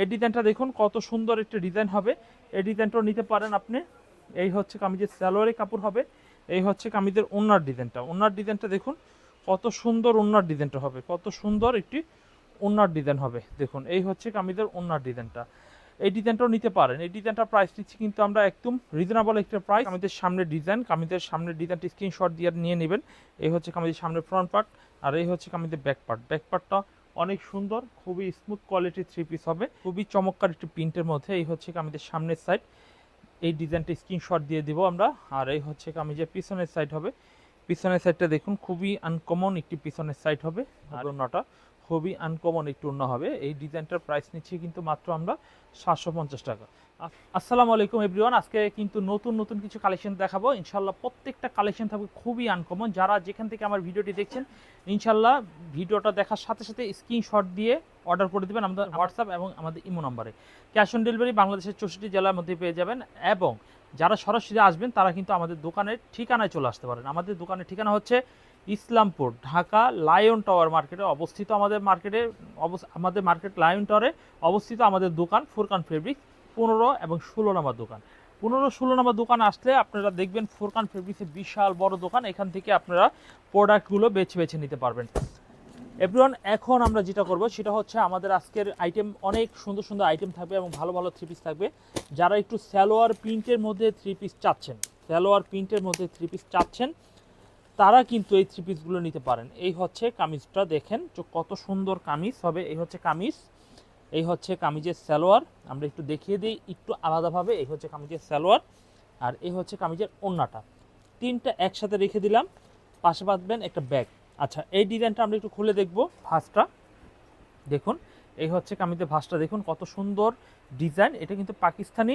এই ডিজাইনটা দেখুন, কত সুন্দর একটি ডিজাইন হবে। এই ডিজাইনটাও নিতে পারেন আপনি। এই হচ্ছে কামিজের স্যালোয়ারি কাপড় হবে। এই হচ্ছে কামিজের ওনার ডিজাইনটা ওনার ডিজাইনটা দেখুন, কত সুন্দর ওনার ডিজাইনটা হবে। কত সুন্দর একটি ওনার ডিজাইন হবে। দেখুন, এই হচ্ছে কামিজের ওনার ডিজাইনটা এই ডিজাইনটাও নিতে পারেন। এই ডিজাইনটার প্রাইস দিচ্ছি কিন্তু আমরা একদম রিজনেবল একটা প্রাইস আমাদের সামনে ডিজাইন কামিজের সামনের ডিজাইনটি স্ক্রিনশট দিয়ে নিয়ে নেবেন। এই হচ্ছে কামিজের সামনের ফ্রন্ট পার্ট আর এই হচ্ছে কামিজের ব্যাক পার্ট ব্যাক পার্টটা অনেক সুন্দর খুবই স্মুথ কোয়ালিটির থ্রি পিস হবে। খুবই চমৎকার একটি প্রিন্টের মধ্যে। এই হচ্ছে আমাদের সামনের সাইড এই ডিজাইনটা স্ক্রিনশট দিয়ে দিব আমরা। আর এই হচ্ছে আমি যে পিছনের সাইড হবে পিছনের সাইডটা দেখুন খুবই আনকমন একটি পিছনের সাইড হবে আর ওনাটা খুবই আনকমন একটু অন্য হবে। এই ডিজাইনটার প্রাইস নিচ্ছি কিন্তু মাত্র আমরা সাতশো পঞ্চাশ টাকা। আস- আসসালামু আলাইকুম এভরিওয়ান আজকে কিন্তু নতুন নতুন কিছু কালেকশন দেখাবো। ইনশাল্লাহ প্রত্যেকটা কালেকশন থাকবে খুবই আনকমন যারা যেখান থেকে আমার ভিডিওটি দেখছেন ইনশাল্লাহ ভিডিওটা দেখার সাথে সাথে স্ক্রিনশট দিয়ে অর্ডার করে দেবেন আমাদের হোয়াটসঅ্যাপ এবং আমাদের ইমো নম্বরে ক্যাশ অন ডেলিভারি বাংলাদেশের চৌষট্টি জেলার মধ্যে পেয়ে যাবেন এবং যারা সরাসরি আসবেন তারা কিন্তু আমাদের দোকানের ঠিকানায় চলে আসতে পারেন। আমাদের দোকানের ঠিকানা হচ্ছে ইসলামপুর, ঢাকা লায়ন টাওয়ার মার্কেটে অবস্থিত আমাদের মার্কেটে আমাদের মার্কেট লায়ন টাওয়ারে অবস্থিত আমাদের দোকান ফুরকান ফেব্রিক পনেরো এবং ষোলো নম্বর দোকান। পনেরো, ষোলো নম্বর দোকান আসলে আপনারা দেখবেন ফুরকান ফেব্রিক্সের বিশাল বড় দোকান, এখান থেকে আপনারা প্রোডাক্টগুলো বেছে বেছে নিতে পারবেন। এভরিওয়ান, এখন আমরা যেটা করব সেটা হচ্ছে আমাদের আজকের আইটেম, অনেক সুন্দর সুন্দর আইটেম থাকবে এবং ভালো ভালো থ্রি পিস থাকবে। যারা একটু স্যালোয়ার প্রিন্টের মধ্যে থ্রি পিস চাচ্ছেন স্যালোয়ার প্রিন্টের মধ্যে থ্রি পিস চাচ্ছেন তারা কিন্তু এই থ্রি পিসগুলো নিতে পারেন। এই হচ্ছে কামিজটা দেখেন যে কত সুন্দর কামিজ হবে। এই হচ্ছে কামিজ, এই হচ্ছে কামিজের সালোয়ার। আমরা একটু দেখিয়ে দিই, একটু আলাদাভাবে। এই হচ্ছে কামিজের সালোয়ার আর এই হচ্ছে কামিজের ওন্নাটা। তিনটা একসাথে রেখে দিলাম। পাশে বাঁধবেন একটা ব্যাগ। আচ্ছা এই ডিজাইনটা আমরা একটু খুলে দেখব ভাঁজটা। দেখুন, এই হচ্ছে কামিজের ভাঁজটা। দেখুন কত সুন্দর ডিজাইন। এটা কিন্তু পাকিস্তানি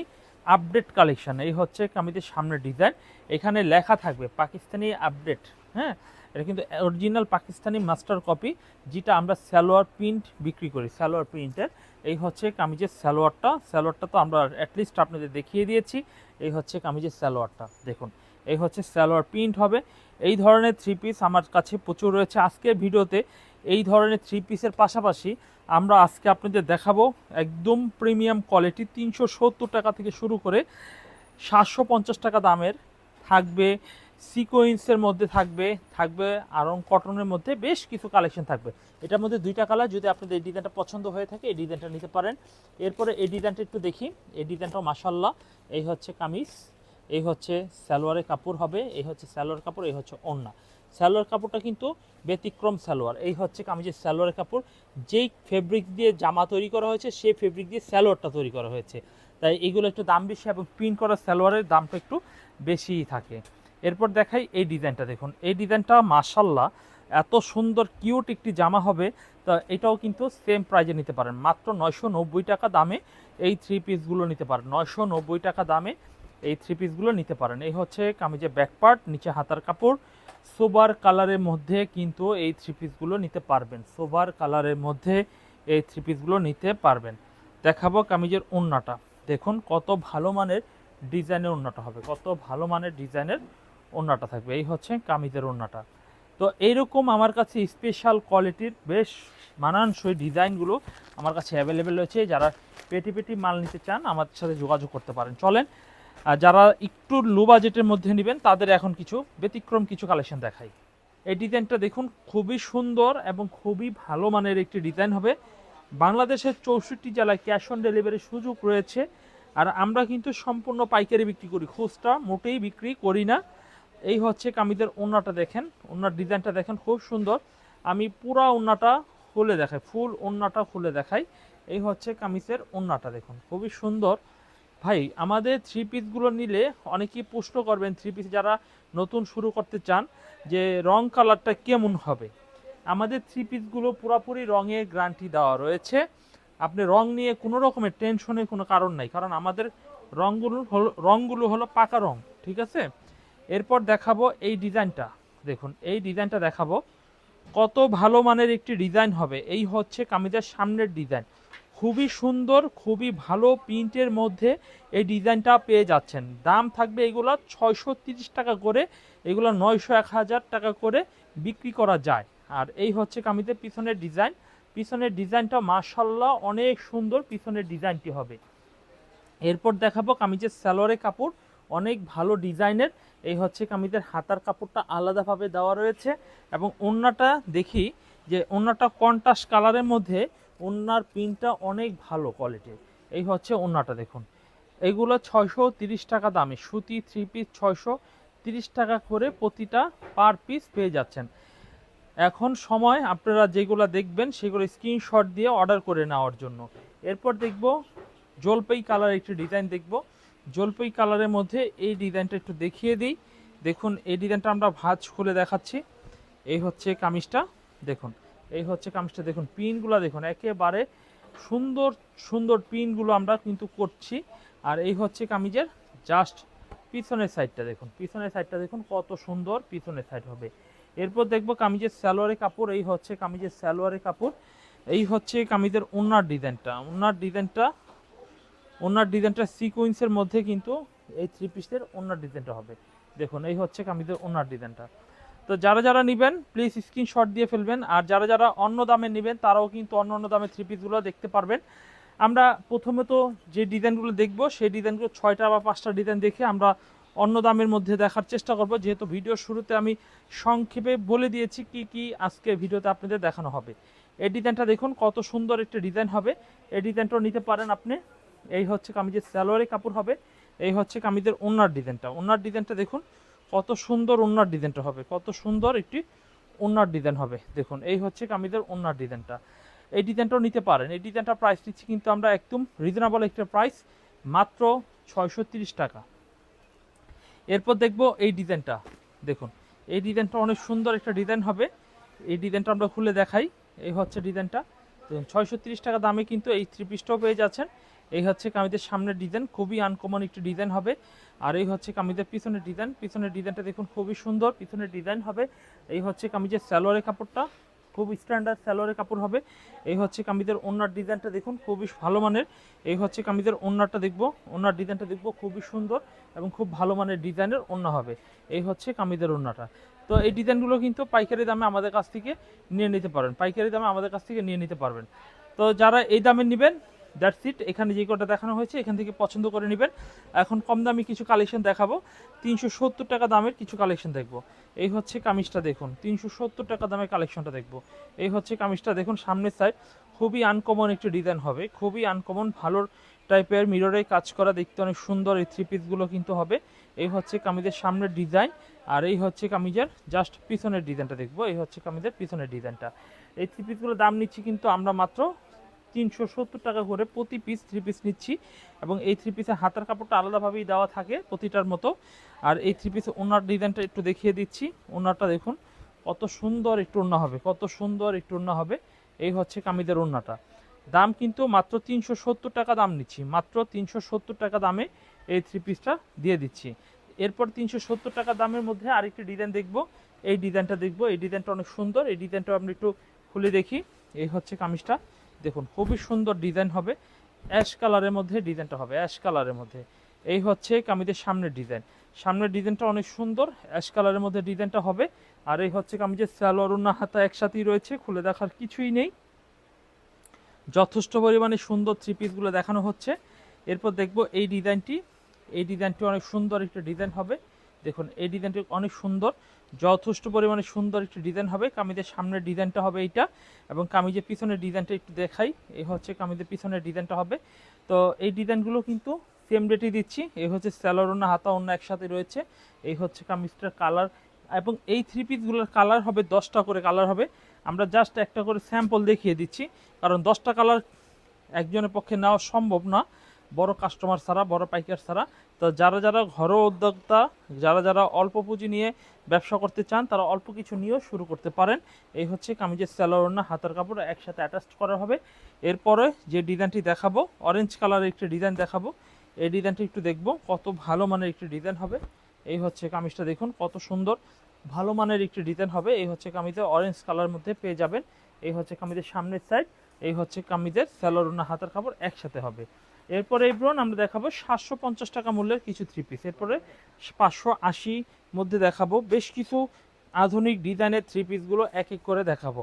আপডেট কালেকশন। এই হচ্ছে কামিজের সামনের ডিজাইন। এখানে লেখা থাকবে পাকিস্তানি আপডেট হ্যাঁ? এটা কিন্তু অরিজিনাল পাকিস্তানি মাস্টার কপি যেটা আমরা সালোয়ার প্রিন্ট বিক্রি করি, সালোয়ার প্রিন্টের এই হচ্ছে কামিজের সালোয়ারটা। সালোয়ারটা তো আমরা অ্যাটলিস্ট আপনাদের দেখিয়ে দিয়েছি। এই হচ্ছে কামিজের সালোয়ারটা, দেখুন। এই হচ্ছে সালোয়ার প্রিন্ট হবে। এই ধরনের থ্রি পিস আমার কাছে প্রচুর রয়েছে। আজকের ভিডিওতে এই ধরনের থ্রি পিসের পাশাপাশি আমরা আজকে আপনাদের দেখাবো একদম প্রিমিয়াম কোয়ালিটি তিনশো সত্তর টাকা থেকে শুরু করে সাতশো পঞ্চাশ টাকা দামের, থাকবে সিকোয়েন্সের মধ্যে থাকবে থাকবে আরং কটনের মধ্যে বেশ কিছু কালেকশন থাকবে। এটার মধ্যে দুইটা কালার যদি আপনাদের এই ডিজাইনটা পছন্দ হয়ে থাকে, এই ডিজাইনটা নিতে পারেন। এরপরে এই ডিজাইনটা একটু দেখি। এই ডিজাইনটা মাসাল্লাহ এই হচ্ছে কামিজ, এই হচ্ছে সালোয়ারের কাপড় হবে, এই হচ্ছে সালোয়ার কাপড়, এই হচ্ছে ওড়না। সালোয়ার কাপড়টা কিন্তু ব্যতিক্রম সালোয়ার। এই হচ্ছে কামিজের সালোয়ারের কাপড়, যেই ফেব্রিক দিয়ে জামা তৈরি করা হয়েছে, সেই ফেব্রিক দিয়ে সালোয়ারটা তৈরি করা হয়েছে। তাই এগুলো একটু দাম বেশি এবং প্রিন্ট করা সালোয়ারের দামটা একটু বেশিই থাকে। এরপর দেখাই এই ডিজাইনটা, দেখুন। এই ডিজাইনটা মাসাল্লাহ এত সুন্দর কিউট একটি জামা হবে। তা এটাও কিন্তু সেম প্রাইজে নিতে পারেন। মাত্র নয়শো নব্বই টাকা দামে এই থ্রি পিসগুলো নিতে পারেন। নয়শো নব্বই টাকা দামে এই থ্রি পিসগুলো নিতে পারেন। এই হচ্ছে কামিজের ব্যাক পার্ট নিচে হাতার কাপড় সোবার কালারের মধ্যে কিন্তু এই থ্রি পিসগুলো নিতে পারবেন। সোবার কালারের মধ্যে এই থ্রি পিসগুলো নিতে পারবেন। দেখাবো কামিজের ওড়নাটা দেখুন, কত ভালো মানের ডিজাইনের ওড়নাটা হবে। কত ভালো মানের ডিজাইনের ওড়নাটা থাকবে। এই হচ্ছে কামিজের ওড়নাটা তো এইরকম আমার কাছে স্পেশাল কোয়ালিটির বেশ মানানসই ডিজাইনগুলো আমার কাছে অ্যাভেলেবেল রয়েছে। যারা পেটি পেটি মাল নিতে চান, আমার সাথে যোগাযোগ করতে পারেন। চলেন আর যারা একটু লো বাজেটের মধ্যে নেবেন, তাদের এখন কিছু ব্যতিক্রম কিছু কালেকশন দেখাই। এই ডিজাইনটা দেখুন, খুবই সুন্দর এবং খুবই ভালো মানের একটি ডিজাইন হবে। বাংলাদেশের চৌষট্টি জেলায় ক্যাশ অন ডেলিভারির সুযোগ রয়েছে, আর আমরা কিন্তু সম্পূর্ণ পাইকারি বিক্রি করি। খুচরা মোটেই বিক্রি করি না। এই হচ্ছে কামিজের ওড়নাটা দেখেন, ওড়নার ডিজাইনটা দেখেন, খুব সুন্দর। আমি পুরা ওড়নাটা খুলে দেখাই ফুল ওড়নাটা খুলে দেখাই। এই হচ্ছে কামিজের ওড়নাটা দেখুন, খুবই সুন্দর। ভাই, আমাদের থ্রি পিসগুলো নিলে অনেকেই প্রশ্ন করবেন থ্রি পিস যারা নতুন শুরু করতে চান যে রং কালারটা কেমন হবে। আমাদের থ্রি পিসগুলো পুরোপুরি রঙের গ্যারান্টি দেওয়া রয়েছে। আপনি রং নিয়ে কোনো রকমের টেনশনের কোনো কারণ নাই, কারণ আমাদের রঙগুলো হলো রঙগুলো হলো পাকা রং, ঠিক আছে? এরপর দেখাবো এই ডিজাইনটা। দেখুন, এই ডিজাইনটা দেখাবো। কত ভালো মানের একটি ডিজাইন হবে। এই হচ্ছে কামিজের সামনের ডিজাইন। খুবই সুন্দর, খুবই ভালো প্রিন্টের মধ্যে এই ডিজাইনটা পেয়ে যাচ্ছেন। দাম থাকবে এগুলো ছয়শো টাকা করে, এগুলো নয়শো এক হাজার টাকা করে বিক্রি করা যায়। আর এই হচ্ছে কামিজের পিছনের ডিজাইন। পিছনের ডিজাইনটা মাশাল্লাহ অনেক সুন্দর পিছনের ডিজাইনটি হবে। এরপর দেখাবো কামিজের স্যালোয়ারের কাপড়, অনেক ভালো ডিজাইনের। এই হচ্ছে কামিজের হাতার কাপড়টা আলাদাভাবে দেওয়া রয়েছে এবং ওড়নাটা দেখি যে ওড়নাটা কন্ট্রাস্ট কালারের মধ্যে ওড়নার পিনটা অনেক ভালো কোয়ালিটির এই হচ্ছে ওড়নাটা দেখুন। এইগুলো ছয়শো তিরিশ টাকা দামে, সুতি থ্রি পিস ছয়শো তিরিশ টাকা করে প্রতিটা পার পিস পেয়ে যাচ্ছেন। এখন সময়, আপনারা যেগুলো দেখবেন সেগুলো স্ক্রিনশট দিয়ে অর্ডার করে নেওয়ার জন্য। এরপর দেখব জলপাই কালার একটি ডিজাইন দেখব। জলপাই কালারের মধ্যে এই ডিজাইনটা একটু দেখিয়ে দিই। দেখুন, এই ডিজাইনটা আমরা ভাঁজ খুলে দেখাচ্ছি। এই হচ্ছে কামিজটা, দেখুন। এই হচ্ছে কামিজটা, দেখুন, পিনগুলো দেখুন, একেবারে সুন্দর সুন্দর পিনগুলো আমরা কিন্তু করছি। আর এই হচ্ছে কামিজের জাস্ট পিছনের সাইডটা, দেখুন, পিছনের সাইডটা দেখুন, কত সুন্দর পিছনের সাইড হবে। এরপর দেখব কামিজের সালোয়ারের কাপড়, এই হচ্ছে কামিজের সালোয়ারের কাপড়। এই হচ্ছে কামিজের ওনার ডিজাইনটা ওনার ডিজাইনটা ওনার ডিজাইনটা সিকোয়েন্সের মধ্যে কিন্তু এই থ্রি পিসের ওনার ডিজাইনটা হবে। দেখুন, এই হচ্ছে কামিজের ওনার ডিজাইনটা। তো যারা যারা নেবেন প্লিজ স্ক্রিনশট দিয়ে ফেলবেন। আর যারা যারা অন্য দামে নেবেন, তারাও কিন্তু অন্য অন্য দামে থ্রি পিসগুলো দেখতে পারবেন। আমরা প্রথমে তো যে ডিজাইনগুলো দেখব, সেই ডিজাইনগুলো ছয়টা বা পাঁচটা ডিজাইন দেখে আমরা অন্য দামের মধ্যে দেখার চেষ্টা করব। যেহেতু ভিডিওর শুরুতে আমি সংক্ষেপে বলে দিয়েছি কি কি আজকে ভিডিওতে আপনাদের দেখানো হবে। এই ডিজাইনটা দেখুন, কত সুন্দর একটা ডিজাইন হবে। এই ডিজাইনটাও নিতে পারেন আপনি। এই হচ্ছে কামিজের স্যালোয়ারি কাপড় হবে। এই হচ্ছে কামিজের ওনার ডিজাইনটা ওনার ডিজাইনটা দেখুন কত সুন্দর ওনার ডিজাইনটা হবে, কত সুন্দর একটি ওনার ডিজাইন হবে। দেখুন, এই হচ্ছে কামিজের ওনার ডিজাইনটা। এই ডিজাইনটাও নিতে পারেন। এই ডিজাইনটা প্রাইস দিচ্ছি কিন্তু আমরা একদম রিজনেবল একটা প্রাইস মাত্র ছয়শো টাকা। এরপর দেখব এই ডিজাইনটা। দেখুন, এই ডিজাইনটা অনেক সুন্দর একটা ডিজাইন হবে। এই ডিজাইনটা আমরা খুলে দেখাই। এই হচ্ছে ডিজাইনটা। দেখুন, ছয়শো টাকা দামে কিন্তু এই থ্রি পিসটাও পেয়ে যাচ্ছেন। এই হচ্ছে কামিজের সামনের ডিজাইন খুবই আনকমন একটি ডিজাইন হবে। আর এই হচ্ছে কামিজের পিছনের ডিজাইন পিছনের ডিজাইনটা দেখুন খুবই সুন্দর, পিছনের ডিজাইন হবে। এই হচ্ছে কামিজের স্যালোয়ারের কাপড়টা, খুব স্ট্যান্ডার্ড স্যালোয়ারের কাপড় হবে। এই হচ্ছে কামিজের ওনার ডিজাইনটা দেখুন খুবই ভালো মানের। এই হচ্ছে কামিজের ওনারটা দেখব, ওনার ডিজাইনটা দেখব খুবই সুন্দর এবং খুব ভালো মানের ডিজাইনের ওন্না হবে। এই হচ্ছে কামিজের ওন্নাটা তো এই ডিজাইনগুলো কিন্তু পাইকারি দামে আমাদের কাছ থেকে নিয়ে নিতে পারবেন পাইকারি দামে আমাদের কাছ থেকে নিয়ে নিতে পারবেন। তো যারা এই দামে নেবেন দ্যাটস ইট। এখানে যে কটা দেখানো হয়েছে, এখান থেকে পছন্দ করে নেবেন। এখন কম দামি কিছু কালেকশন দেখাবো। তিনশো সত্তর টাকা দামের কিছু কালেকশন দেখব। এই হচ্ছে কামিজটা দেখুন। তিনশো সত্তর টাকা দামের কালেকশনটা দেখব। এই হচ্ছে কামিজটা দেখুন সামনের সাইড খুবই আনকমন একটি ডিজাইন হবে। খুবই আনকমন ভালো টাইপের মিররে কাজ করা। দেখতে অনেক সুন্দর। এই থ্রি পিসগুলো কিন্তু হবে। এই হচ্ছে কামিজের সামনের ডিজাইন আর এই হচ্ছে কামিজের জাস্ট পিছনের ডিজাইনটা দেখব। এই হচ্ছে কামিজের পিছনের ডিজাইনটা এই থ্রি পিসগুলোর দাম নিচ্ছি কিন্তু আমরা মাত্র তিনশো সত্তর টাকা করে প্রতি পিস থ্রি পিস নিচ্ছি এবং এই থ্রি পিসের হাতার কাপড়টা আলাদাভাবেই দেওয়া থাকে প্রতিটার মতো। আর এই থ্রি পিসের ওনার ডিজাইনটা একটু দেখিয়ে দিচ্ছি। ওনারটা দেখুন, কত সুন্দর একটু ওড়না হবে, কত সুন্দর একটু ওড়না হবে। এই হচ্ছে কামিজের ওড়নাটা। দাম কিন্তু মাত্র তিনশো সত্তর টাকা দাম নিচ্ছি। মাত্র তিনশো সত্তর টাকা দামে এই থ্রি পিসটা দিয়ে দিচ্ছি। এরপর তিনশো সত্তর টাকা দামের মধ্যে আরেকটি ডিজাইন দেখব। এই ডিজাইনটা দেখব। এই ডিজাইনটা অনেক সুন্দর। এই ডিজাইনটা আমরা একটু খুলে দেখি। এই হচ্ছে কামিজটা। দেখুন, খুবই সুন্দর ডিজাইন হবে। অ্যাশ কালারের মধ্যে ডিজাইনটা হবে অ্যাশ কালারের মধ্যে। এই হচ্ছে কামিজের সামনের ডিজাইন সামনের ডিজাইনটা অনেক সুন্দর অ্যাশ কালারের মধ্যে ডিজাইনটা হবে। আর এই হচ্ছে কামিজের স্যালোয়ার উন্না হাতা একসাথেই রয়েছে, খুলে দেখার কিছুই নেই। যথেষ্ট পরিমাণে সুন্দর থ্রি পিসগুলো দেখানো হচ্ছে। এরপর দেখব এই ডিজাইনটি এই ডিজাইনটি অনেক সুন্দর একটা ডিজাইন হবে। দেখুন, এই ডিজাইনটি অনেক সুন্দর। যথেষ্ট পরিমাণে সুন্দর একটি ডিজাইন হবে। কামিজের সামনের ডিজাইনটা হবে এইটা এবং কামিজের পিছনের ডিজাইনটা একটু দেখাই। এই হচ্ছে কামিজের পিছনের ডিজাইনটা হবে। তো এই ডিজাইনগুলো কিন্তু সেম রেটই দিচ্ছি। এই হচ্ছে স্যালোর ওনা হাতা অন্য একসাথে রয়েছে। এই হচ্ছে কামিজটার কালার এবং এই থ্রি পিসগুলোর কালার হবে দশটা করে কালার হবে। আমরা জাস্ট একটা করে স্যাম্পল দেখিয়ে দিচ্ছি। কারণ দশটা কালার একজনের পক্ষে নেওয়া সম্ভব না। বড় কাস্টমার ছাড়া, বড় পাইকার ছাড়া। তো যারা যারা ঘরোয়া উদ্যোক্তা, যারা যারা অল্প পুঁজি নিয়ে ব্যবসা করতে চান, তারা অল্প কিছু নিয়েও শুরু করতে পারেন। এই হচ্ছে কামিজের স্যালোর না হাতের কাপড় একসাথে অ্যাটাচ করা হবে। এরপরে যে ডিজাইনটি দেখাবো অরেঞ্জ কালারের একটি ডিজাইন দেখাবো। এই ডিজাইনটি একটু দেখব, কত ভালো মানের একটি ডিজাইন হবে। এই হচ্ছে কামিজটা দেখুন, কত সুন্দর ভালো মানের একটি ডিজাইন হবে। এই হচ্ছে কামিজের অরেঞ্জ কালার মধ্যে পেয়ে যাবেন। এই হচ্ছে কামিজের সামনের সাইড এই হচ্ছে কামিজের স্যালোরুনা হাতের কাপড় একসাথে হবে। এরপরে এই ব্রন আমরা দেখাবো সাতশো পঞ্চাশ টাকা মূল্যের কিছু থ্রি পিস এরপরে পাঁচশো আশি মধ্যে দেখাবো। বেশ কিছু আধুনিক ডিজাইনের থ্রি পিসগুলো এক এক করে দেখাবো।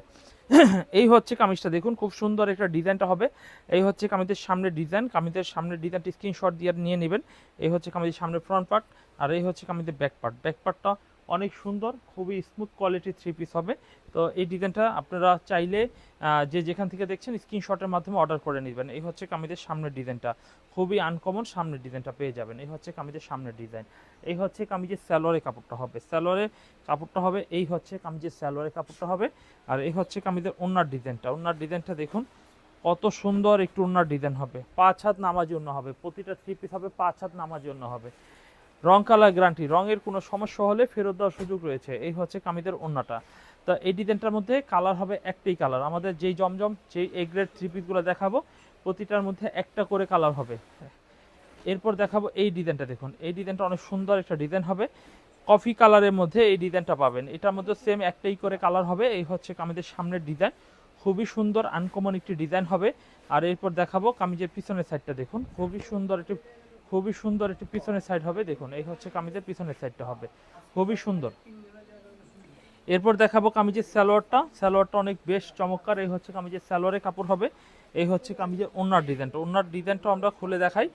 এই হচ্ছে কামিজটা। দেখুন, খুব সুন্দর একটা ডিজাইনটা হবে। এই হচ্ছে কামিজের সামনের ডিজাইন। কামিজের সামনের ডিজাইনটি স্ক্রিনশট দিয়ে নিয়ে নেবেন। এই হচ্ছে কামিজের সামনের ফ্রন্ট পার্ট আর এই হচ্ছে কামিজের ব্যাক পার্ট ব্যাক পার্টটা অনেক সুন্দর, খুবই স্মুথ কোয়ালিটির থ্রি পিস হবে। তো এই ডিজাইনটা আপনারা চাইলে যে যেখান থেকে দেখছেন স্ক্রিনশটের মাধ্যমে অর্ডার করে নেবেন। এই হচ্ছে কামিজের সামনের ডিজাইনটা। খুবই আনকমন সামনের ডিজাইনটা পেয়ে যাবেন। এই হচ্ছে কামিজের সামনের ডিজাইন। এই হচ্ছে কামিজের স্যালোয়ারের কাপড়টা হবে। স্যালোয়ারের কাপড়টা হবে, এই হচ্ছে কামিজের স্যালোয়ারের কাপড়টা হবে। আর এই হচ্ছে কামিজের ওনার ডিজাইনটা। ওনার ডিজাইনটা দেখুন, কত সুন্দর একটু ওনার ডিজাইন হবে। পাঁচ হাত নামাজি অন্য হবে। প্রতিটা থ্রি পিস হবে, পাঁচ হাত নামাজি অন্য হবে। রং কালার গ্যারান্টি, রঙের কোনো সমস্যা হলে ফেরত দেওয়ার সুযোগ রয়েছে। এই হচ্ছে কামিদের ওন্নাটা তা এই ডিজাইনটার মধ্যে কালার হবে একটাই কালার। আমাদের যেই জমজম, যেই এ গ্রেড থ্রি দেখাবো, প্রতিটার মধ্যে একটা করে কালার হবে। এরপর দেখাবো এই ডিজাইনটা, দেখুন। এই ডিজাইনটা অনেক সুন্দর একটা ডিজাইন হবে। কফি কালারের মধ্যে এই ডিজাইনটা পাবেন। এটার মধ্যে সেম একটাই করে কালার হবে। এই হচ্ছে কামিজের সামনের ডিজাইন। খুবই সুন্দর আনকমন একটি ডিজাইন হবে। আর এরপর দেখাবো কামিজের পিছনের সাইডটা দেখুন। খুবই সুন্দর একটি খুবই সুন্দর একটি পিছনের সাইড হবে, দেখুন, এই হচ্ছে কামিজের পিছনের সাইডটা হবে। খুবই সুন্দর। এরপর দেখাবো কামিজের স্যালোয়ারটা সালোয়ারটা অনেক বেশ চমৎকার, এই হচ্ছে কামিজের সালোয়ারের কাপড় হবে। এই হচ্ছে কামিজের ওনার ডিজাইনটা ওনার ডিজাইনটা আমরা খুলে দেখাই,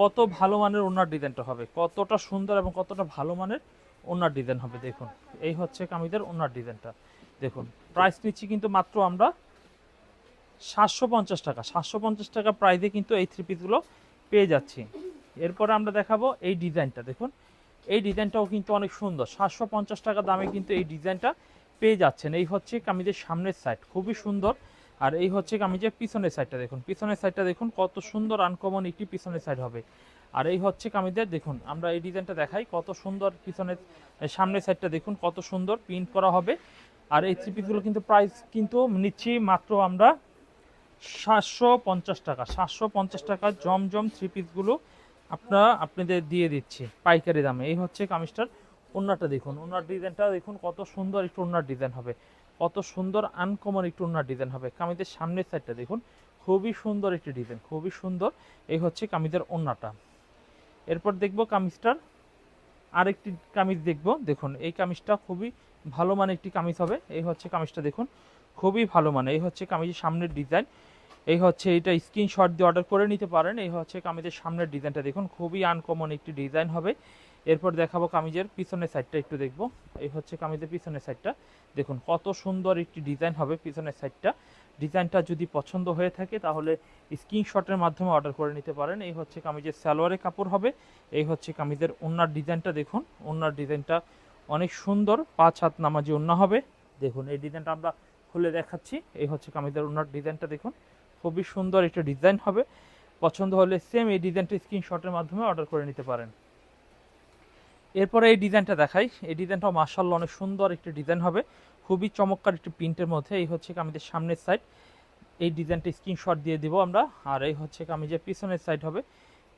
কত ভালো মানের ওনার ডিজাইনটা হবে। কতটা সুন্দর এবং কতটা ভালো মানের ওনার ডিজাইন হবে, দেখুন। এই হচ্ছে কামিজের ওনার ডিজাইনটা দেখুন প্রাইস নিচ্ছি কিন্তু মাত্র আমরা সাতশো পঞ্চাশ টাকা। সাতশো পঞ্চাশ টাকা প্রাইসে কিন্তু এই থ্রি পিসগুলো পেয়ে যাচ্ছি। এরপরে আমরা দেখাবো এই ডিজাইনটা, দেখুন। এই ডিজাইনটাও কিন্তু অনেক সুন্দর, সাতশো পঞ্চাশ টাকা দামে কিন্তু এই ডিজাইনটা পেয়ে যাচ্ছেন। এই হচ্ছে কামিজের সামনের সাইড খুবই সুন্দর। আর এই হচ্ছে কামিজের পিছনের সাইডটা দেখুন। পিছনের সাইডটা দেখুন, কত সুন্দর আনকমন একটি পিছনের সাইড হবে। আর এই হচ্ছে কামিজের, দেখুন, আমরা এই ডিজাইনটা দেখাই, কত সুন্দর পিছনের সামনের সাইডটা দেখুন, কত সুন্দর প্রিন্ট করা হবে। আর এই থ্রি পিসগুলো কিন্তু প্রাইস কিন্তু নিচ্ছি মাত্র আমরা সাতশো পঞ্চাশ টাকা, সাতশো পঞ্চাশ টাকা জমজম থ্রি পিসগুলো আপনারা, আপনাদের দিয়ে দিচ্ছি পাইকারি দামে। এই হচ্ছে কামিজটার ওনারটা দেখুন। ওনার ডিজাইনটা দেখুন, কত সুন্দর একটু ওনার ডিজাইন হবে। কত সুন্দর আনকমন একটু ওনার ডিজাইন হবে। কামিজের সামনের সাইডটা দেখুন, খুবই সুন্দর একটি ডিজাইন, খুবই সুন্দর। এই হচ্ছে কামিজের ওনাটা এরপর দেখব কামিজটার আরেকটি কামিজ দেখব। দেখুন, এই কামিজটা খুবই ভালো মানের একটি কামিজ হবে। এই হচ্ছে কামিজটা দেখুন, খুবই ভালো মানে এই হচ্ছে কামিজের সামনের ডিজাইন। এই হচ্ছে এটা স্ক্রিনশট দিয়ে অর্ডার করে নিতে পারেন। এই হচ্ছে কামিজের সামনের ডিজাইনটা দেখুন, খুবই আনকমন একটি ডিজাইন হবে। এরপর দেখাবো কামিজের পিছনের সাইডটা একটু দেখব। এই হচ্ছে কামিজের পিছনের সাইডটা দেখুন, কত সুন্দর একটি ডিজাইন হবে পিছনের সাইডটা ডিজাইনটা যদি পছন্দ হয়ে থাকে, তাহলে স্ক্রিনশটের মাধ্যমে অর্ডার করে নিতে পারেন। এই হচ্ছে কামিজের সালোয়ারের কাপড় হবে। এই হচ্ছে কামিজের ওনার ডিজাইনটা দেখুন। ওনার ডিজাইনটা অনেক সুন্দর, পাঁচ হাত নামাজি ওন্না হবে। দেখুন, এই ডিজাইনটা আমরা খুলে দেখাচ্ছি। এই হচ্ছে কামিজের ওনার ডিজাইনটা দেখুন। খুবই সুন্দর একটা ডিজাইন হবে। পছন্দ হলে সেম এই ডিজাইনটা স্ক্রিনশটের মাধ্যমে অর্ডার করে নিতে পারেন। এরপরে এই ডিজাইনটা দেখাই। এই ডিজাইনটা মার্শাল্লাহ অনেক সুন্দর একটি ডিজাইন হবে। খুবই চমৎকার একটি প্রিন্টের মধ্যে। এই হচ্ছে কামিজের সামনের সাইড এই ডিজাইনটা স্ক্রিনশট দিয়ে দিব আমরা। আর এই হচ্ছে কামিজের পিছনের সাইড হবে।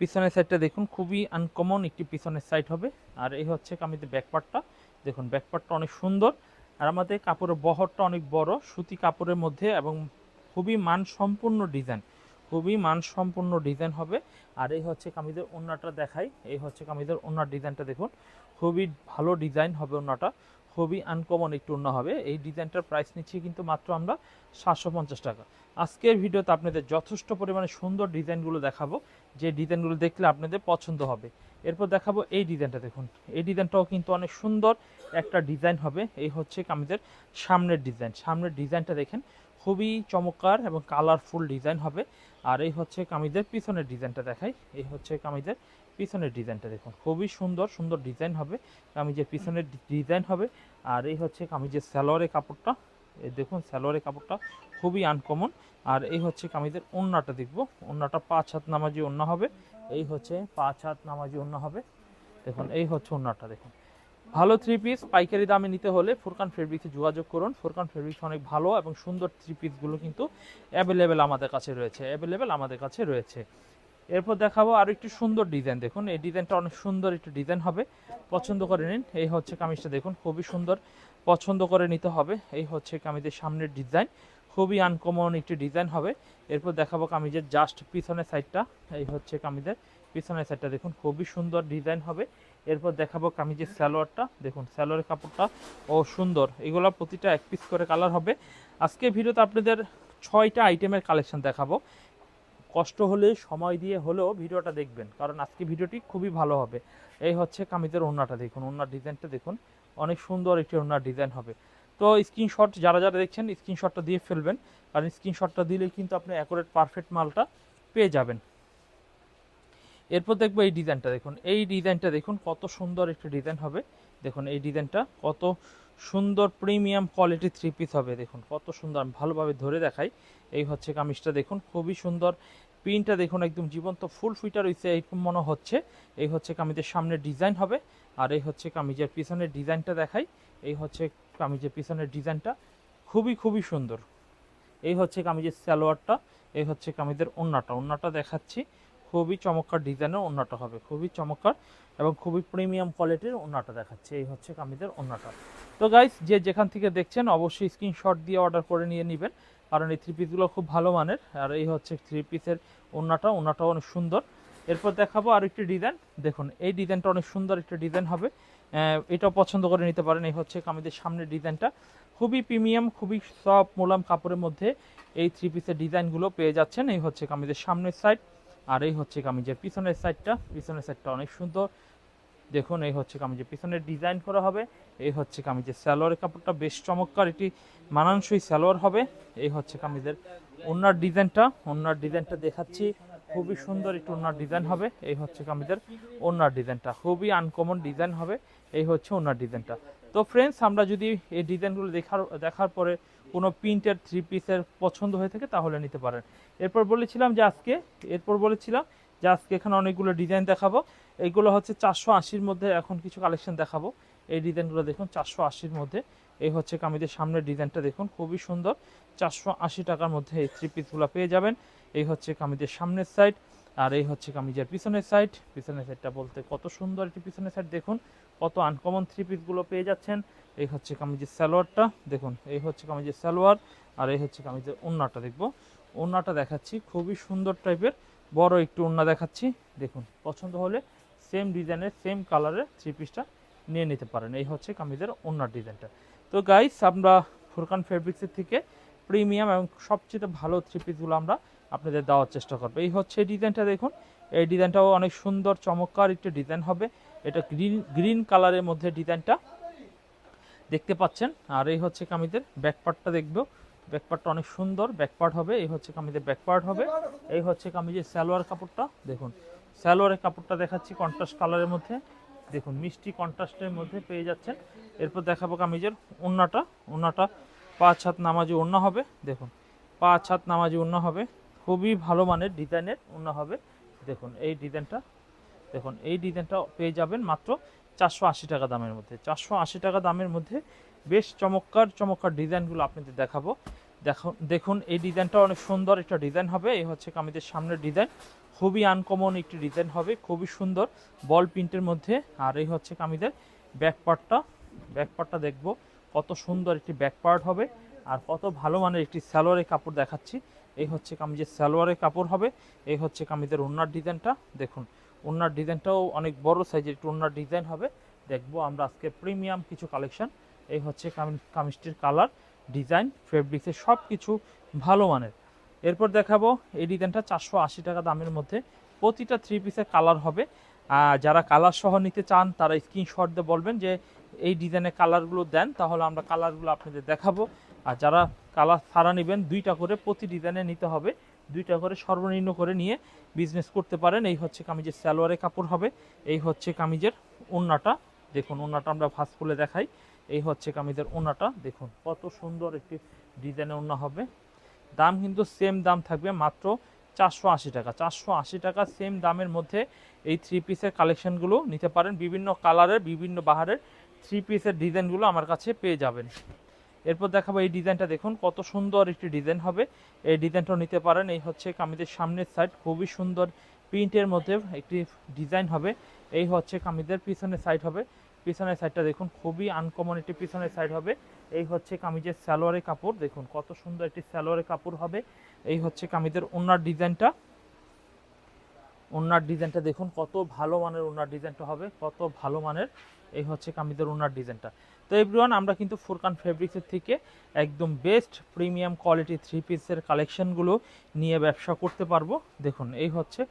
পিছনের সাইডটা দেখুন, খুবই আনকমন একটি পিছনের সাইড হবে। আর এই হচ্ছে কামিজের ব্যাকপার্টটা দেখুন ব্যাকপার্টটা অনেক সুন্দর। আর আমাদের কাপড়ের বহরটা অনেক বড়। সুতি কাপড়ের মধ্যে এবং খুবই মানসম্পন্ন ডিজাইন খুবই মানসম্পন্ন ডিজাইন হবে। আর এই হচ্ছে কামিজের ওন্নাটা দেখাই। এই হচ্ছে কামিজের ওনার ডিজাইনটা দেখুন। খুবই ভালো ডিজাইন হবে ওন্নাটা। খুবই আনকমন একটু ওন্না হবে। এই ডিজাইনটার প্রাইস নিচ্ছি কিন্তু মাত্র আমরা সাতশো পঞ্চাশ টাকা। আজকের ভিডিওতে আপনাদের যথেষ্ট পরিমাণে সুন্দর ডিজাইনগুলো দেখাবো। যে ডিজাইনগুলো দেখলে আপনাদের পছন্দ হবে। এরপর দেখাবো এই ডিজাইনটা দেখুন। এই ডিজাইনটাও কিন্তু অনেক সুন্দর একটা ডিজাইন হবে। এই হচ্ছে কামিজের সামনের ডিজাইন সামনের ডিজাইনটা দেখেন। খুবই চমৎকার এবং কালারফুল ডিজাইন হবে। আর এই হচ্ছে কামিজের পিছনের ডিজাইনটা দেখাই। এই হচ্ছে কামিজের পিছনের ডিজাইনটা দেখুন। খুবই সুন্দর সুন্দর ডিজাইন হবে। কামিজের পিছনের ডিজাইন হবে। আর এই হচ্ছে কামিজের সালোয়ারের কাপড়টা। এই দেখুন, সালোয়ারের কাপড়টা খুবই আনকমন আর এই হচ্ছে কামিজের ওন্নাটা দেখব। ওন্নাটা পাঁচ হাত নামাজি ওন্না হবে। এই হচ্ছে পাঁচ হাত নামাজি ওন্না হবে। দেখুন, এই হচ্ছে ওন্নাটা দেখুন। ভালো থ্রি পিস পাইকারি দামে নিতে হলে ফুরকান ফেব্রিক্সে যোগাযোগ করুন। ফুরকান ফেব্রিক্স অনেক ভালো এবং সুন্দর থ্রি পিসগুলো কিন্তু অ্যাভেলেবেল আমাদের কাছে রয়েছে অ্যাভেলেবেল আমাদের কাছে রয়েছে। এরপর দেখাবো আরও একটি সুন্দর ডিজাইন দেখুন, এই ডিজাইনটা অনেক সুন্দর একটি ডিজাইন হবে। পছন্দ করে নিন। এই হচ্ছে কামিজটা, দেখুন, খুবই সুন্দর। পছন্দ করে নিতে হবে। এই হচ্ছে কামিজের সামনের ডিজাইন খুবই আনকমন একটি ডিজাইন হবে। এরপর দেখাবো কামিজের জাস্ট পিছনের সাইডটা এই হচ্ছে কামিজের পিছনের সাইডটা দেখুন, খুবই সুন্দর ডিজাইন হবে। এরপর দেখাবো কামিজের স্যালোয়ারটা দেখুন, সালোয়ারের কাপড়টা, ও সুন্দর। এগুলো প্রতিটা এক পিস করে কালার হবে। আজকে ভিডিওতে আপনাদের ছয়টা আইটেমের কালেকশন দেখাবো। কষ্ট হলে, সময় দিয়ে হলেও ভিডিওটা দেখবেন, কারণ আজকে ভিডিওটি খুবই ভালো হবে। এই হচ্ছে কামিজের ওড়নাটা, দেখুন, ওড়নার ডিজাইনটা দেখুন। অনেক সুন্দর একটি ওড়নার ডিজাইন হবে। তো স্ক্রিনশট যারা যারা দেখছেন স্ক্রিনশটটা দিয়ে ফেলবেন। কারণ স্ক্রিনশটটা দিলেই কিন্তু আপনি অ্যাকুরেট পারফেক্ট মালটা পেয়ে যাবেন। এরপর দেখব এই ডিজাইনটা দেখুন। এই ডিজাইনটা দেখুন, কত সুন্দর একটি ডিজাইন হবে। দেখুন, এই ডিজাইনটা কত সুন্দর প্রিমিয়াম কোয়ালিটি থ্রি পিস হবে। দেখুন, কত সুন্দর ভালোভাবে ধরে দেখাই। এই হচ্ছে কামিজটা দেখুন, খুবই সুন্দর। প্রিন্টটা দেখুন, একদম জীবন্ত, ফুল ফিটার হয়েছে এরকম মনে হচ্ছে। এই হচ্ছে কামিজের সামনে ডিজাইন হবে। আর এই হচ্ছে কামিজের পিছনের ডিজাইনটা দেখাই। এই হচ্ছে কামিজের পিছনের ডিজাইনটা খুবই খুবই সুন্দর। এই হচ্ছে কামিজের সালোয়ারটা, এই হচ্ছে কামিজের ওন্নাটা। ওন্নাটা দেখাচ্ছি। খুবই চমৎকার ডিজাইনের ওন্নাটা হবে, খুবই চমৎকার এবং খুবই প্রিমিয়াম কোয়ালিটির ওন্নাটা দেখাচ্ছে, এই হচ্ছে কামিজের ওন্নাটা। তো গাইস যে যেখান থেকে দেখছেন, অবশ্যই স্ক্রিনশট দিয়ে অর্ডার করে নিয়ে নেবেন, কারণ এই থ্রি পিসগুলো খুব ভালো মানের, আর এই হচ্ছে থ্রি পিসের ওন্নাটা, ওন্নাটাও অনেক সুন্দর। এরপর দেখাবো আর একটি ডিজাইন দেখুন, এই ডিজাইনটা অনেক সুন্দর একটা ডিজাইন হবে এটাও পছন্দ করে নিতে পারেন, এই হচ্ছে কামিজের সামনের ডিজাইনটা খুবই প্রিমিয়াম খুবই সফট মোলাম কাপড়ের মধ্যে এই থ্রি পিসের ডিজাইনগুলো পেয়ে যাচ্ছেন, এই হচ্ছে কামিজের সামনের সাইড আর এই হচ্ছে কামিজের পিছনের সাইডটা পিছনের সাইডটা অনেক সুন্দর। দেখুন, এই হচ্ছে কামিজের পিছনের ডিজাইন করা হবে, এই হচ্ছে কামিজের সালোয়ারের কাপড়টা, বেশ চমৎকার এটি মানানসই সালোয়ার হবে। এই হচ্ছে কামিজের ওনার ডিজাইনটা ওনার ডিজাইনটা দেখাচ্ছি, খুবই সুন্দর একটু ওনার ডিজাইন হবে। এই হচ্ছে কামিজের ওনার ডিজাইনটা খুবই আনকমন ডিজাইন হবে। এই হচ্ছে ওনার ডিজাইনটা তো ফ্রেন্ডস আমরা যদি এই ডিজাইনগুলো দেখার দেখার পরে কোনো প্রিন্টের থ্রি পিসের পছন্দ হয়ে থাকে, তাহলে নিতে পারেন। এরপর বলেছিলাম যে আজকে, এরপর বলেছিলাম যে আজকে এখানে অনেকগুলো ডিজাইন দেখাবো। এইগুলো হচ্ছে চারশো আশির মধ্যে এখন কিছু কালেকশন দেখাবো। এই ডিজাইনগুলো দেখুন, চারশো আশির মধ্যে। এই হচ্ছে কামিজের সামনের ডিজাইনটা দেখুন, খুবই সুন্দর। চারশো আশি টাকার মধ্যে এই থ্রি পিসগুলো পেয়ে যাবেন। এই হচ্ছে কামিজের সামনের সাইড আর এই হচ্ছে কামিজের পিছনের সাইড পিছনের সাইডটা বলতে কত সুন্দর একটি পিছনের সাইড দেখুন। কত আনকমন থ্রি পিসগুলো পেয়ে যাচ্ছেন। এই হচ্ছে কামিজের সালোয়ারটা, দেখুন, এই হচ্ছে কামিজের সালোয়ার আর এই হচ্ছে কামিজের ওন্নাটা, দেখব। ওন্নাটা দেখাচ্ছি, খুবই সুন্দর টাইপের, বড় একটু ওন্না দেখাচ্ছি। দেখুন, পছন্দ হলে সেম ডিজাইনের সেম কালারের থ্রি পিসটা নিয়ে নিতে পারেন। এই হচ্ছে কামিজের ওন্নার ডিজাইনটা তো গাইস আমরা ফুরকান ফেব্রিক্সের থেকে প্রিমিয়াম এবং সবচেয়ে ভালো থ্রি পিসগুলো আমরা আপনাদের দেওয়ার চেষ্টা করব। এই হচ্ছে ডিজাইনটা দেখুন, এই ডিজাইনটাও অনেক সুন্দর, চমৎকার একটি ডিজাইন হবে। এটা গ্রিন গ্রিন কালারের মধ্যে ডিজাইনটা দেখতে পাচ্ছেন। আর এই হচ্ছে কামিজের ব্যাকপার্টটা দেখব। ব্যাকপার্টটা অনেক সুন্দর ব্যাকপার্ট হবে, এই হচ্ছে কামিজের ব্যাকপার্ট হবে। এই হচ্ছে কামিজের সালোয়ার কাপড়টা, দেখুন। সালোয়ারের কাপড়টা দেখাচ্ছি কন্ট্রাস্ট কালারের মধ্যে। দেখুন, মিষ্টি কন্ট্রাস্টের মধ্যে পেয়ে যাচ্ছেন। এরপর দেখাবো কামিজের ওন্নাটা ওন্নাটা পাঁচ হাত নামাজি ওন্না হবে, দেখুন। পাঁচ হাত নামাজি ওন্না হবে। খুবই ভালো মানের ডিজাইনের ওন্না হবে। দেখুন, এই ডিজাইনটা দেখুন, এই ডিজাইনটা পেয়ে যাবেন মাত্র চারশো আশি টাকা দামের মধ্যে। চারশো আশি টাকা দামের মধ্যে বেশ চমৎকার চমৎকার ডিজাইনগুলো আপনাদের দেখাবো। দেখুন দেখুন, এই ডিজাইনটা অনেক সুন্দর একটা ডিজাইন হবে। এই হচ্ছে কামিজের সামনের ডিজাইন। খুবই আনকমন একটি ডিজাইন হবে, খুবই সুন্দর বল প্রিন্টের মধ্যে। আর এই হচ্ছে কামিজের ব্যাক পার্টটা ব্যাক পার্টটা দেখব, কত সুন্দর একটি ব্যাক পার্ট হবে আর কত ভালো মানের একটি সালোয়ারের কাপড় দেখাচ্ছি। এই হচ্ছে কামিজের সালোয়ারের কাপড় হবে। এই হচ্ছে কামিজের ওনার ডিজাইনটা। দেখুন ওনার ডিজাইনটাও অনেক বড় সাইজের একটু ওনার ডিজাইন হবে। দেখব আমরা আজকে প্রিমিয়াম কিছু কালেকশন। এই হচ্ছে কামি- কামিজটির কালার, ডিজাইন, ফেব্রিক্সের সব কিছু ভালো মানের। এরপর দেখাবো এই ডিজাইনটা চারশো আশি টাকা দামের মধ্যে। প্রতিটা থ্রি পিসের কালার হবে। যারা কালার সহ নিতে চান, তারা স্ক্রিনশট দিয়ে বলবেন যে এই ডিজাইনের কালারগুলো দেন, তাহলে আমরা কালারগুলো আপনাদের দেখাবো। আর যারা কালার ছাড়া নেবেন, দুইটা করে প্রতি ডিজাইনে নিতে হবে। দুইটা করে সর্বনিম্ন করে নিয়ে বিজনেস করতে পারেন, এই হচ্ছে কামিজের সালোয়ারের কাপড় হবে, এই হচ্ছে কামিজের ওন্নাটা, দেখুন ওন্নাটা আমরা ভাস খুলে দেখাই, এই হচ্ছে কামিজের ওন্নাটা, দেখুন কত সুন্দর একটি ডিজাইনের ওন্না হবে, দাম কিন্তু সেম দাম থাকবে মাত্র চারশো আশি টাকা, চারশো আশি টাকা সেম দামের মধ্যে এই থ্রি পিসের কালেকশনগুলো নিতে পারেন, বিভিন্ন কালারের বিভিন্ন বাহারের থ্রি পিসের ডিজাইনগুলো আমার কাছে পেয়ে যাবেন। এরপর দেখাবো এই ডিজাইনটা দেখুন, কত সুন্দর একটি ডিজাইন হবে। এই ডিজাইনটাও নিতে পারেন, এই হচ্ছে কামিজের সামনের সাইড খুবই সুন্দর প্রিন্টের মধ্যে একটি ডিজাইন হবে। এই হচ্ছে কামিজের পিছনের সাইড হবে। পিছনের সাইডটা দেখুন, খুবই আনকমন একটি পিছনের সাইড হবে। এই হচ্ছে কামিজের সালোয়ারের কাপড়, দেখুন কত সুন্দর একটি সালোয়ারের কাপড় হবে। এই হচ্ছে কামিজের ওনার ডিজাইনটা। ওনার ডিজাইনটা দেখুন, কত ভালো মানের ওনার ডিজাইনটা হবে, কত ভালো মানের। এই হচ্ছে কামিজের ওনার ডিজাইনটা। তো এভরিওয়ান আমরা কিন্তু ফুরকান ফেব্রিক্সের থেকে একদম বেস্ট প্রিমিয়াম কোয়ালিটি থ্রি পিসের কালেকশনগুলো নিয়ে ব্যবসা করতে পারব। দেখুন, এই হচ্ছে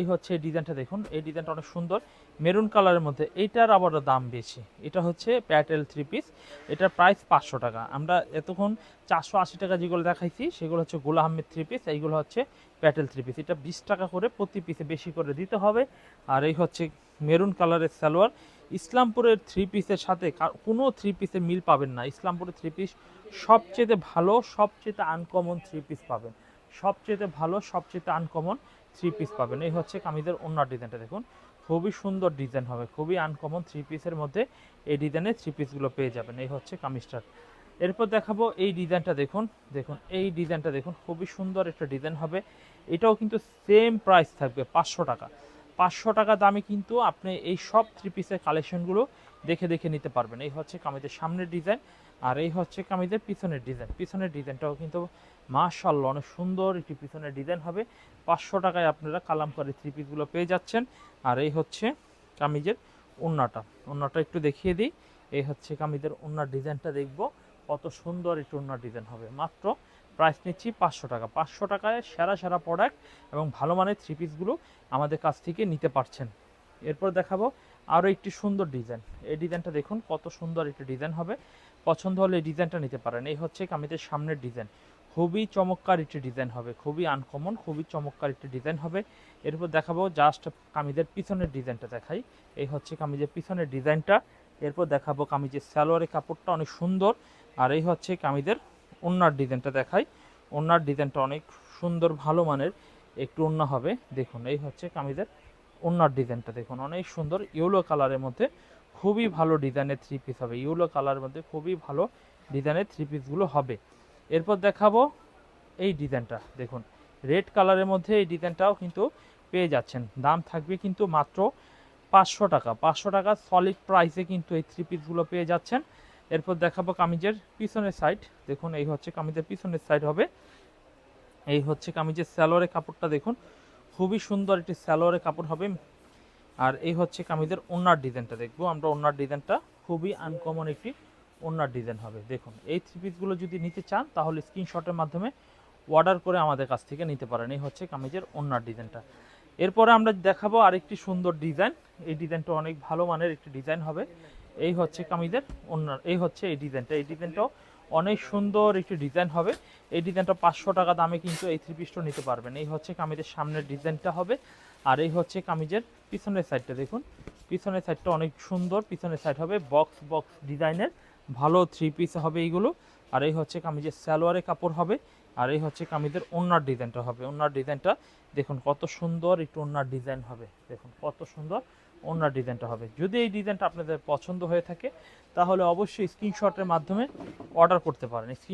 এই হচ্ছে এই ডিজাইনটা দেখুন, এই ডিজাইনটা অনেক সুন্দর। মেরুন কালারের মধ্যে এইটার আবার দাম বেশি। এটা হচ্ছে প্যাটেল থ্রি পিস এটার প্রাইস পাঁচশো টাকা। আমরা এতক্ষণ চারশো আশি টাকা যেগুলো দেখাইছি, সেগুলো হচ্ছে গোলা আহমেদ থ্রি পিস এইগুলো হচ্ছে প্যাটেল থ্রি পিস এটা বিশ টাকা করে প্রতি পিসে বেশি করে দিতে হবে। আর এই হচ্ছে মেরুন কালারের সালোয়ার ইসলামপুরের থ্রি পিসের সাথে কোনো থ্রি পিসের মিল পাবেন না। ইসলামপুরের থ্রি পিস সবচেয়ে ভালো, সবচেয়ে আনকমন থ্রি পিস পাবেন। সবচেয়ে ভালো, সবচেয়ে আনকমন থ্রি পিস পাবেন। এই হচ্ছে কামিজের অন্য ডিজাইনটা দেখুন। খুবই সুন্দর ডিজাইন হবে, খুবই আনকমন থ্রি পিসের মধ্যে এই ডিজাইনের থ্রি পিসগুলো পেয়ে যাবেন। এই হচ্ছে কামিজটার এরপর দেখাবো এই ডিজাইনটা দেখুন। দেখুন, এই ডিজাইনটা দেখুন। খুবই সুন্দর একটা ডিজাইন হবে। এটাও কিন্তু সেম প্রাইস থাকবে, পাঁচশো টাকা। পাঁচশো টাকা দামে কিন্তু আপনি এই সব থ্রি পিসের কালেকশনগুলো দেখে দেখে নিতে পারবেন। এই হচ্ছে কামিজের সামনের ডিজাইন আর এই হচ্ছে কামিজের পিছনের ডিজাইন পিছনের ডিজাইনটাও কিন্তু মাশাল্লাহ অনেক সুন্দর একটি পিছনের ডিজাইন হবে। পাঁচশো টাকায় আপনারা কালামকারি থ্রি পিসগুলো পেয়ে যাচ্ছেন। আর এই হচ্ছে কামিজের ওন্নাটা। ওন্নাটা একটু দেখিয়ে দিই। এই হচ্ছে কামিজের ওন্নার ডিজাইনটা দেখব। কত সুন্দর একটু ওন্নার ডিজাইন হবে। মাত্র প্রাইস নিচ্ছি পাঁচশো টাকা। পাঁচশো টাকায় সেরা সেরা প্রোডাক্ট এবং ভালো মানের থ্রি পিসগুলো আমাদের কাছ থেকে নিতে পারছেন। এরপর দেখাবো আরও একটি সুন্দর ডিজাইন এই ডিজাইনটা দেখুন, কত সুন্দর একটি ডিজাইন হবে। পছন্দ হলে এই ডিজাইনটা নিতে পারেন। এই হচ্ছে কামিজের সামনের ডিজাইন খুবই চমৎকার একটি ডিজাইন হবে, খুবই আনকমন খুবই চমৎকার একটি ডিজাইন হবে। এরপর দেখাবো জাস্ট কামিজের পিছনের ডিজাইনটা দেখাই। এই হচ্ছে কামিজের পিছনের ডিজাইনটা এরপর দেখাবো কামিজের সালোয়ারের কাপড়টা অনেক সুন্দর। আর এই হচ্ছে কামিজের ওন্নার ডিজাইনটা দেখাই। ওন্নার ডিজাইনটা অনেক সুন্দর, ভালো মানের। একটু ওন্না হবে। দেখুন, এই হচ্ছে কামিজের ওন্নার ডিজাইনটা। দেখুন, অনেক সুন্দর ইয়েলো কালারের মধ্যে খুবই ভালো ডিজাইনের থ্রি পিস হবে। ইয়েলো কালারের মধ্যে খুবই ভালো ডিজাইনের থ্রি পিসগুলো হবে। এরপর দেখাবো এই ডিজাইনটা। দেখুন রেড কালারের মধ্যে এই ডিজাইনটাও কিন্তু পেয়ে যাচ্ছেন। দাম থাকবে কিন্তু মাত্র পাঁচশো টাকা। পাঁচশো টাকা সলিড প্রাইসে কিন্তু এই থ্রি পিসগুলো পেয়ে যাচ্ছেন। এরপর দেখাবো কামিজের পিছনের সাইড দেখুন, এই হচ্ছে কামিজের পিছনের সাইড হবে। এই হচ্ছে কামিজের স্যালোয়ারের কাপড়টা দেখুন। খুবই সুন্দর একটি স্যালোয়ারের কাপড় হবে। আর এই হচ্ছে কামিজের ওনার ডিজাইনটা দেখব। আমরা ওনার ডিজাইনটা খুবই আনকমন একটি ওনার ডিজাইন হবে। দেখুন, এই থ্রি পিসগুলো যদি নিতে চান, তাহলে স্ক্রিনশটের মাধ্যমে অর্ডার করে আমাদের কাছ থেকে নিতে পারেন। এই হচ্ছে কামিজের ওনার ডিজাইনটা। এরপরে আমরা দেখাবো আরেকটি সুন্দর ডিজাইন। এই ডিজাইনটা অনেক ভালো মানের একটি ডিজাইন হবে। এই হচ্ছে কামিজের ওনার এই হচ্ছে এই ডিজাইনটা। এই ডিজাইনটাও অনেক সুন্দর একটি ডিজাইন হবে। এই ডিজাইনটা পাঁচশো টাকা দামে কিন্তু এই থ্রি পিসটা নিতে পারবেন। এই হচ্ছে কামিজের সামনের ডিজাইনটা হবে। আর এই হচ্ছে কামিজের পিছনের সাইডটা দেখুন। পিছনের সাইডটা অনেক সুন্দর। পিছনের সাইড হবে বক্স বক্স ডিজাইনের। ভালো থ্রি পিস হবে এইগুলো। আর এই হচ্ছে কামিজের সালোয়ারের কাপড় হবে। আর এই হচ্ছে কামিজের ওনার ডিজাইনটা হবে। ওনার ডিজাইনটা দেখুন কত সুন্দর একটু ওনার ডিজাইন হবে। দেখুন কত সুন্দর। ওনার ডিজাইনটা হবে। যদি এই ডিজাইনটা আপনাদের পছন্দ হয়ে থাকে, তাহলে অবশ্যই স্ক্রিনশটের মাধ্যমে অর্ডার করতে পারেন। স্ক্রিন